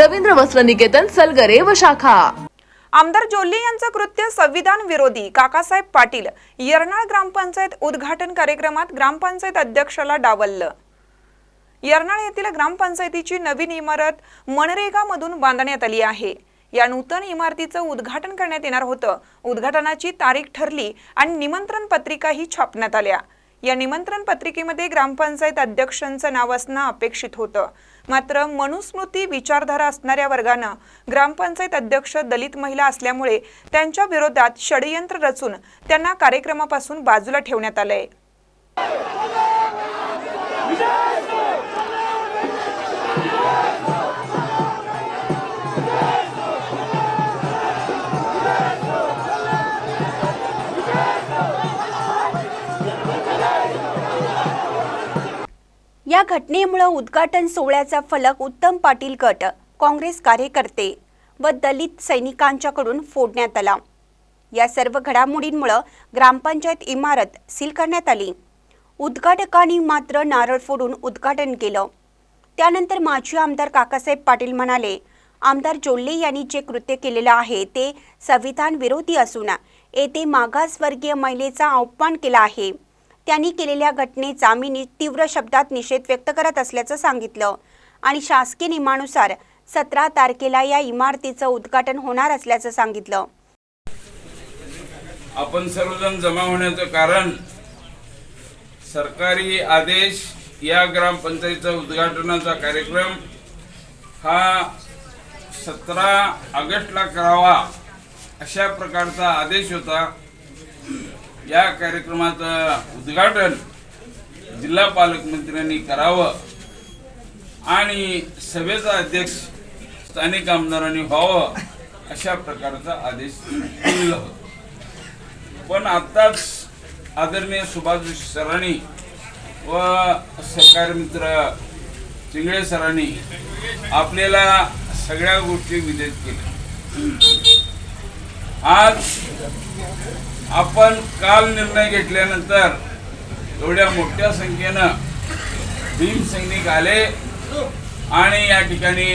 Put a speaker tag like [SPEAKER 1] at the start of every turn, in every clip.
[SPEAKER 1] रवींद्र वस्त्र निकेतन सलगरे व शाखा.
[SPEAKER 2] आमदार जोल्ले यांचं कृत्य संविधान विरोधी काकासाहेब पाटील यरनाळ ग्रामपंचायत उद्घाटन कार्यक्रमात ग्रामपंचायत अध्यक्षाला डावललं. यरनाळ येथील ग्रामपंचायतीची नवीन इमारत मनरेगामधून बांधण्यात आली आहे. या नूतन इमारतीचं उद्घाटन करण्यात येणार होतं. उद्घाटनाची तारीख ठरली आणि निमंत्रण पत्रिकाही छापण्यात आल्या. या निमंत्रण पत्रिकेमध्ये ग्रामपंचायत अध्यक्षांचं नाव असणं अपेक्षित होतं. मात्र मनुस्मृती विचारधारा असणाऱ्या वर्गानं ग्रामपंचायत अध्यक्ष दलित महिला असल्यामुळे त्यांच्या विरोधात षडयंत्र रचून त्यांना कार्यक्रमापासून बाजूला ठेवण्यात आलंय.
[SPEAKER 3] घटनेमुळे उद्घाटन सोहळ्याचा फलक उत्तम पाटील गट काँग्रेस कार्यकर्ते व दलित सैनिकांच्याकडून फोडण्यात आला. या सर्व घडामोडींमुळे ग्रामपंचायत इमारत सील करण्यात आली. उद्घाटकांनी मात्र नारळ फोडून उद्घाटन केलं. त्यानंतर माजी आमदार काकासाहेब पाटील म्हणाले आमदार जोल्ले यांनी जे कृत्य केलेलं आहे ते संविधान विरोधी असून येथे मागासवर्गीय महिलेचा अपमान केला आहे. त्यांनी केलेल्या घटनेचा मी तीव्र शब्दात निषेध व्यक्त करत असल्याचं सांगितलं. आणि शासकीय नियमानुसार सतरा तारखेला या इमारतीचं उद्घाटन होणार असल्याचं सांगितलं.
[SPEAKER 4] आपण सर्वजण जमा होण्याचं कारण सरकारी आदेश या ग्रामपंचायतीचा उद्घाटनाचा कार्यक्रम हा सतरा ऑगस्टला करावा अशा प्रकारचा आदेश होता. या कार्यक्रमाचं उद्घाटन जिल्हा पालकमंत्र्यांनी करावं आणि सभेचा अध्यक्ष स्थानिक आमदारांनी व्हावं अशा प्रकारचा आदेश दिला होता. पण आत्ताच आदरणीय सुभाष सरांनी व सहकारी मित्र चिंगळे सरांनी आपल्याला सगळ्या गोष्टी विदित केल्या. आज आपण काल निर्णय घेतल्यानंतर एवढ्या मोठ्या संख्येनं भीम सैनिक आले आणि या ठिकाणी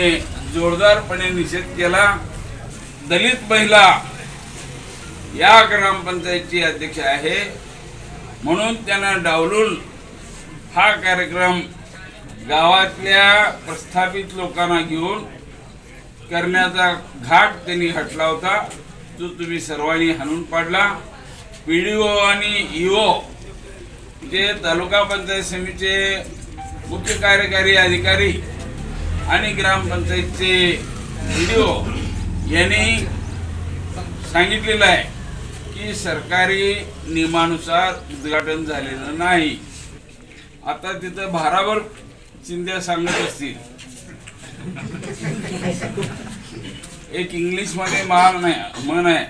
[SPEAKER 4] जोरदारपणे निषेध केला. दलित महिला या ग्रामपंचायतची अध्यक्ष आहे. म्हणून त्यांना डावलून हा कार्यक्रम गावातल्या प्रस्थापित लोकांना घेऊन करण्याचा घाट त्यांनी हटला होता. जो तुम्ही सर्वांनी हाणून पाडला पी डी ओ आणि ईओ जे तालुका पंचायत समितीचे मुख्य कार्यकारी अधिकारी आणि ग्रामपंचायतचे पी डी ओ यांनी सांगितलेलं आहे की सरकारी नियमानुसार उद्घाटन झालेलं नाही. आता तिथं भारावर चिंध्या सांगत असतील. एक इंग्लिशमध्ये मान आहे म्हण आहे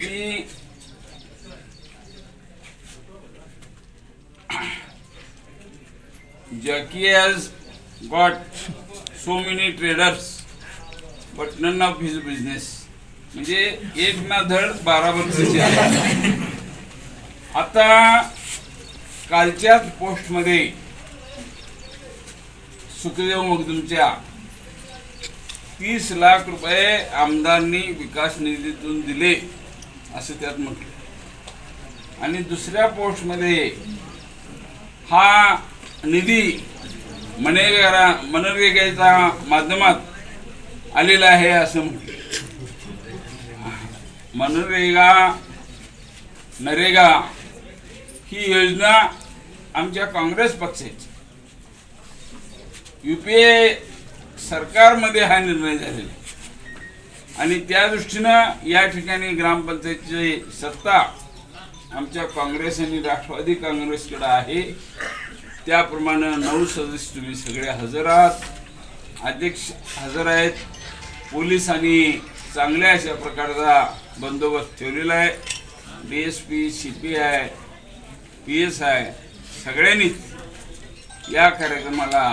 [SPEAKER 4] की Jackie has got so many traders, but none of his business. म्हणजे एक ना धड बारा वर्षाची आहे आता कालच्याच पोस्टमध्ये सुखदेव मगदुमच्या तीस लाख रुपये आमदारांनी विकास निधीतून दिले असं त्यात म्हटलं. आणि दुसऱ्या पोस्टमध्ये हा निधी मनरेगा मनरेगाच्या माध्यमात आलेला आहे असं म्हटलं. मनरेगा नरेगा ही योजना आमच्या काँग्रेस पक्षाची. ए सरकारमध्ये हा निर्णय झालेला आहे. आणि त्या दृष्टीनं या ठिकाणी ग्रामपंचायतीची सत्ता आमच्या काँग्रेस आणि राष्ट्रवादी काँग्रेसकडं आहे त्याप्रमाणे नऊ सदस्य तुम्ही सगळे हजर आहात. अध्यक्ष हजर आहेत. पोलिसांनी चांगल्या अशा प्रकारचा बंदोबस्त ठेवलेला आहे. D S P C P I P S I सगळ्यांनीच या कार्यक्रमाला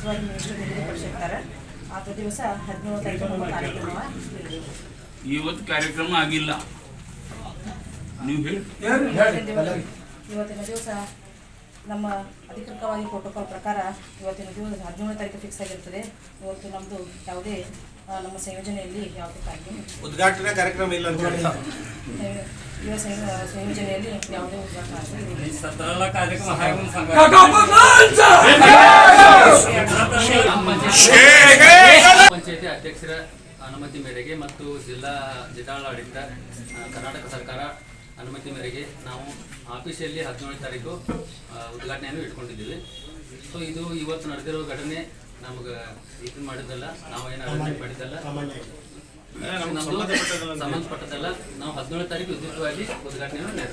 [SPEAKER 5] ಉಸ್ತುವಾರಿ ಮಿನಿಸ್ಟರ್ ನಿಗದಿಪಡಿಸಿರ್ತಾರೆ ಆದ ದಿವಸ ಹದಿನೇಳು ತಾರೀಕು ಕಾರ್ಯಕ್ರಮ.
[SPEAKER 4] ಇವತ್ತು ಕಾರ್ಯಕ್ರಮ ಆಗಿಲ್ಲ. ನೀವು ಹೇಳಿ.
[SPEAKER 5] ಇವತ್ತಿನ ದಿವಸ ಇವತ್ತಿನ ದಿವಸ ನಮ್ಮ ಅಧಿಕೃತವಾಗಿ ಪ್ರೋಟೋಕಾಲ್ ಪ್ರಕಾರ ಇವತ್ತಿನ ದಿವಸ ಹದಿನೇಳು ತಾರೀಕು ಫಿಕ್ಸ್ ಆಗಿರ್ತದೆ. ಇವತ್ತು ನಮ್ಮದು ಯಾವುದೇ ನಮ್ಮ ಸಂಯೋಜನೆಯಲ್ಲಿ ಯಾವುದೇ ಕಾರ್ಯಕ್ರಮ.
[SPEAKER 6] ಉದ್ಘಾಟನಾ ಕಾರ್ಯಕ್ರಮ ಇಲ್ಲ
[SPEAKER 5] ಯುವ ಸಂಯೋ- ಸಂಯೋಜನೆಯಲ್ಲಿ ಯಾವುದೇ ಉದ್ಘಾಟನಾ ಆಗ್ತಿಲ್ಲ.
[SPEAKER 7] ಅನುಮತಿ ಮೇರೆಗೆ ಮತ್ತು ಜಿಲ್ಲಾ ಜಿಲ್ಲಾಡಳಿತ ಕರ್ನಾಟಕ ಸರ್ಕಾರ ಅನುಮತಿ ಮೇರೆಗೆ ನಾವು ಆಫೀಸಲ್ಲಿ ಹದಿನೇಳು ತಾರೀಕು ಉದ್ಘಾಟನೆಯನ್ನು ಇಟ್ಕೊಂಡಿದ್ದೀವಿ. ಸೊ ಇದು ಇವತ್ತು ನಡೆದಿರೋ ಘಟನೆ ನಮಗೆ ಇದು ಮಾಡಿದ್ದಲ್ಲ ನಾವು ಏನು ಅರೇಂಜ್ಮೆಂಟ್ ಮಾಡಿದ್ದಲ್ಲ ಸಂಬಂಧಪಟ್ಟದಲ್ಲ ನಾವು ಹದಿನೇಳು ತಾರೀಕು ವಿದ್ಯುಕ್ತವಾಗಿ ಉದ್ಘಾಟನೆಯನ್ನು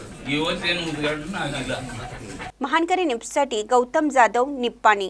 [SPEAKER 4] ಉದ್ಘಾಟನೆ
[SPEAKER 3] ಮಹಾನ್ಕರಿ ನಿಪ್ಸಟಿ ಗೌತಮ್ ಜಾಧವ್ ನಿಪ್ಪಾಣಿ.